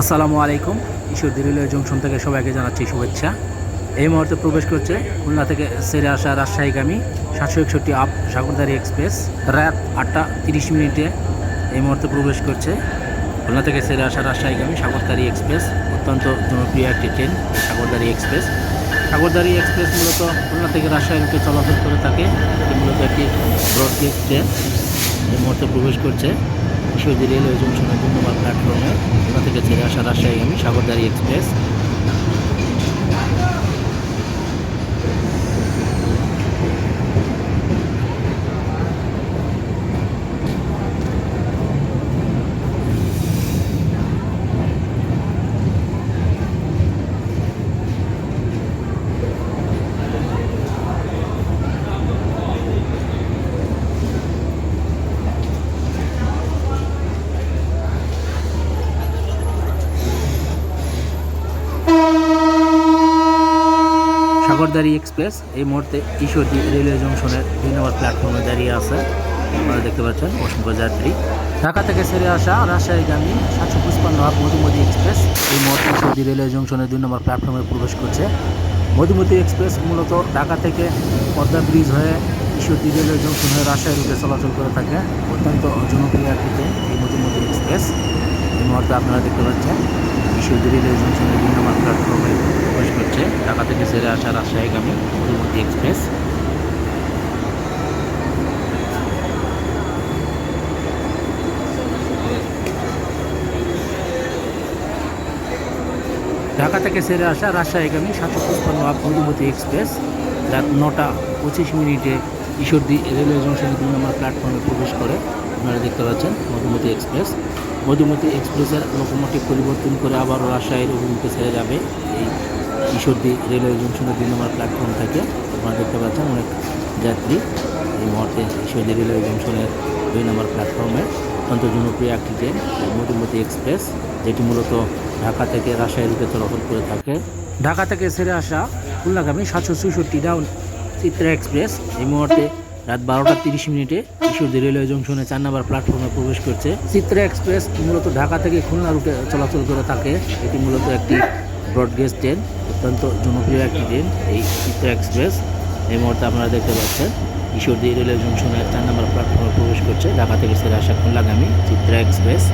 আসসালামু আলাইকুম। Ishwardi railway junction থেকে সবাইকে জানাচ্ছি শুভেচ্ছা। এই মুহূর্তে প্রবেশ করছে খুলনা থেকে সেরে আসা রাজশাহীগামী সাতশো একষট্টি আপ সাগরদারি এক্সপ্রেস। রাত আটটা তিরিশ মিনিটে এই মুহূর্তে প্রবেশ করছে খুলনা থেকে সেরে আসা রাজশাহীগামী সাগরদারি এক্সপ্রেস, অত্যন্ত জনপ্রিয় একটি train Sagardari express. Sagardari express মূলত খুলনা থেকে রাজশাহী রুটে চলাচল করে থাকে। এটি মূলত একটি ব্রডগেজ ট্রেন। এই মুহূর্তে প্রবেশ করছে ঈশ্বরদী রেলওয়ে জংশনের ওখান থেকে ছেড়ে আসা রাজশাহীগামী সাগরদারি এক্সপ্রেস। সাগরদারি এক্সপ্রেস এই মুহূর্তে ঈশ্বরদী রেলওয়ে জংশনের দুই নম্বর প্ল্যাটফর্মে দাঁড়িয়ে আছে। আপনারা দেখতে পাচ্ছেন অসংখ্য যাত্রী ঢাকা থেকে ছেড়ে আসা রাজশাহী রাজশাহীগামী সাতশো পঁচপান্ন হাত মধুমতি এক্সপ্রেস এই মুহূর্তে ঈশ্বরদী রেলওয়ে জংশনের দুই নম্বর প্ল্যাটফর্মে প্রবেশ করছে। মধুমতি এক্সপ্রেস মূলত ঢাকা থেকে পদ্মা ব্রিজ হয়ে ঈশ্বরদী রেলওয়ে জংশন হয়ে রাজশাহী রুটে চলাচল করে থাকে। অত্যন্ত জনপ্রিয় একটি ট্রেন এই মধুমতি এক্সপ্রেস। এই মুহূর্তে আপনারা দেখতে পাচ্ছেন রেলওয়ে জংশনের দুই প্ল্যাটফর্মে প্রবেশ করছে। ঢাকা থেকে ছেড়ে আসা রাজশাহীগামী মধুমতি এক্সপ্রেস। ঢাকা থেকে সেরে আসা রাজশাহীগামী সাতশো আপ মধুমতি এক্সপ্রেস। রাত নটা পঁচিশ মিনিটে ঈশ্বরদী রেলওয়ে জংশনের দুই নম্বর প্ল্যাটফর্মে প্রবেশ করে। আপনারা দেখতে পাচ্ছেন মধুমতি এক্সপ্রেস। মধুমতি এক্সপ্রেসের লোকোমোটিভ পরিবর্তন করে আবার রাজশাহীর অভিমুখে ছেড়ে যাবে এই ঈশ্বরদী রেলওয়ে জংশনের দুই নম্বর প্ল্যাটফর্ম থেকে। আপনারা দেখতে পাচ্ছেন অনেক যাত্রী এই মুহূর্তে ঈশ্বরদী রেলওয়ে জংশনের দুই নম্বর প্ল্যাটফর্মে অত্যন্ত জনপ্রিয় একটি ট্রেন মধুমতি এক্সপ্রেস, যেটি মূলত ঢাকা থেকে রাজশাহী রুটে চলাচল করে থাকে। ঢাকা থেকে ছেড়ে আসা খুলনাগামী সাতশো চৌষট্টি ডাউন চিত্রা এক্সপ্রেস। এই মুহূর্তে রাত বারোটা তিরিশ মিনিটে ঈশ্বরদী রেলওয়ে জংশনে চার নাম্বার প্ল্যাটফর্মে প্রবেশ করছে। চিত্রা এক্সপ্রেস মূলত ঢাকা থেকে খুলনা রুটে চলাচল করে থাকে। এটি মূলত একটি ব্রডগেজ ট্রেন, অত্যন্ত জনপ্রিয় একটি ট্রেন, এই চিত্রা এক্সপ্রেস। এই মুহূর্তে আপনারা দেখতে পাচ্ছেন ঈশ্বরদী রেলওয়ে জংশনে চার নাম্বার প্ল্যাটফর্মে প্রবেশ করছে ঢাকা থেকে ছেড়ে আসা খুলনাগামী চিত্রা এক্সপ্রেস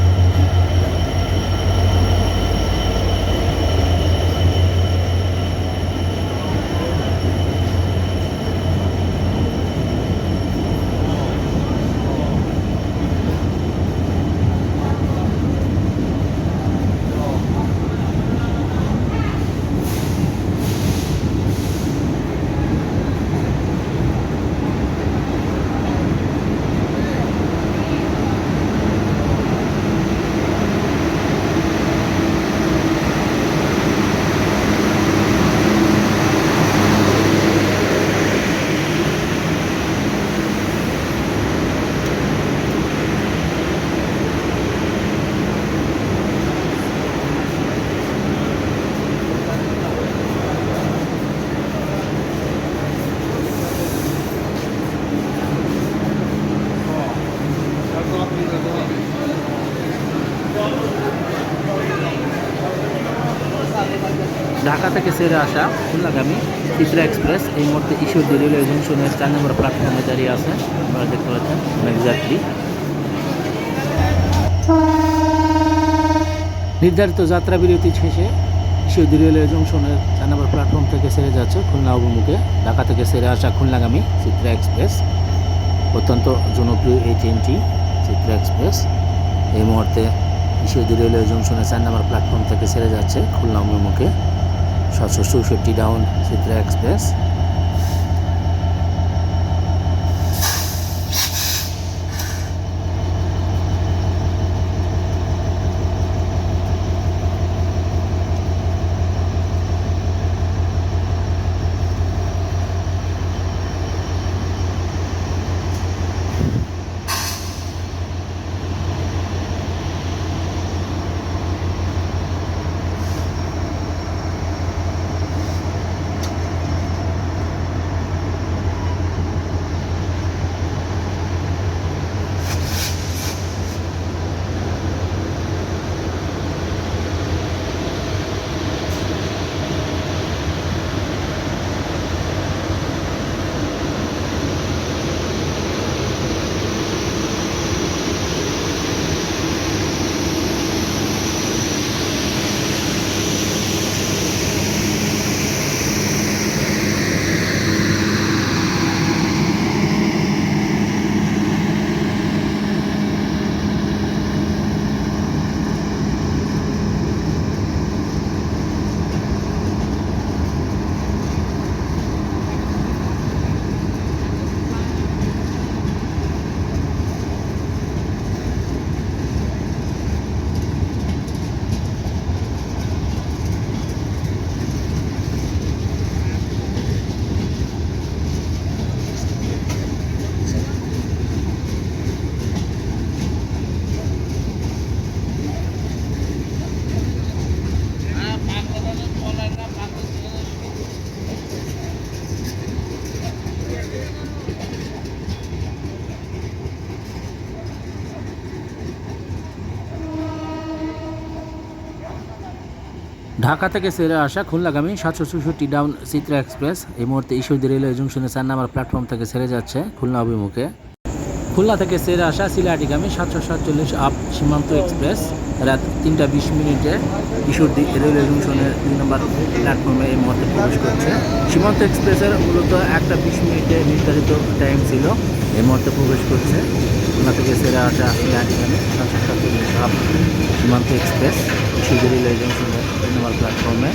ঢাকা থেকে ছেড়ে আসা খুলনাগামী চিত্রা এক্সপ্রেস। এই মুহূর্তে ঈশ্বরদী রেলওয়ে জংশনের চার নম্বর প্ল্যাটফর্মে দাঁড়িয়ে আছে। আপনারা দেখতে পাচ্ছেন অনেক নির্ধারিত যাত্রা বিরতি শেষে ঈশ্বরদী রেলওয়ে জংশনের চার নম্বর প্ল্যাটফর্ম থেকে সেরে যাচ্ছে খুলনা অভিমুখে। ঢাকা থেকে সেরে আসা খুলনাগামী চিত্রা এক্সপ্রেস। অত্যন্ত জনপ্রিয় এই ট্রেনটি চিত্রা এক্সপ্রেস। এই মুহূর্তে ঈশ্বরদী রেলওয়ে জংশনের চার নম্বর প্ল্যাটফর্ম থেকে সেরে যাচ্ছে খুলনা অভিমুখে। সাতশো চৌষট্টি ডাউন চিত্রা এক্সপ্রেস ঢাকা থেকে সেরে আসা খুলনাগামী সাতশো চৌষট্টি ডাউন চিত্রা এক্সপ্রেস। এই মুহূর্তে ঈশ্বরদী রেলওয়ে জংশনে চার নাম্বার প্ল্যাটফর্ম থেকে সেরে যাচ্ছে খুলনা অভিমুখে। খুলনা থেকে সেরে আসা সিলাহাটিগামী সাতশো সাতচল্লিশ আপ সীমান্ত এক্সপ্রেস। রাত তিনটা বিশ মিনিটে ঈশ্বরদী রেলওয়ে জংশনের দুই নম্বর প্ল্যাটফর্মে এই মুহূর্তে প্রবেশ করছে। সীমান্ত এক্সপ্রেসের মূলত একটা বিশ মিনিটে নির্ধারিত টাইম ছিল, এই মুহূর্তে প্রবেশ করছে। খুলনা থেকে সেরে আসা সিলাহাটিগামী সাতশো সাতচল্লিশ আপ সীমান্ত এক্সপ্রেস। ঈশ্বরদী রেলওয়ে জংশনের দুই নম্বর প্ল্যাটফর্মে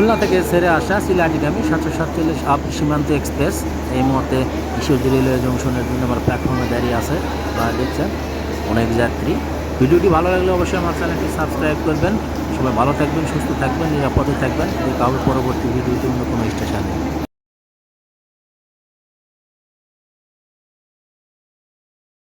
খুলনা থেকে ছেড়ে আসা সিলাটিগামী সাতশো সাতচল্লিশ আপ সীমান্ত এক্সপ্রেস। এই মুহূর্তে ঈশ্বরদী রেলওয়ে জংশনের দুই নম্বর প্ল্যাটফর্মে দাঁড়িয়ে আছে বা দেখছেন অনেক যাত্রী। ভিডিওটি ভালো লাগলে অবশ্যই আমার চ্যানেলটি সাবস্ক্রাইব করবেন। সবাই ভালো থাকবেন, সুস্থ থাকবেন, নিরাপদে থাকবেন। হবে পরবর্তী ভিডিওতে অন্য কোনো স্টেশনে।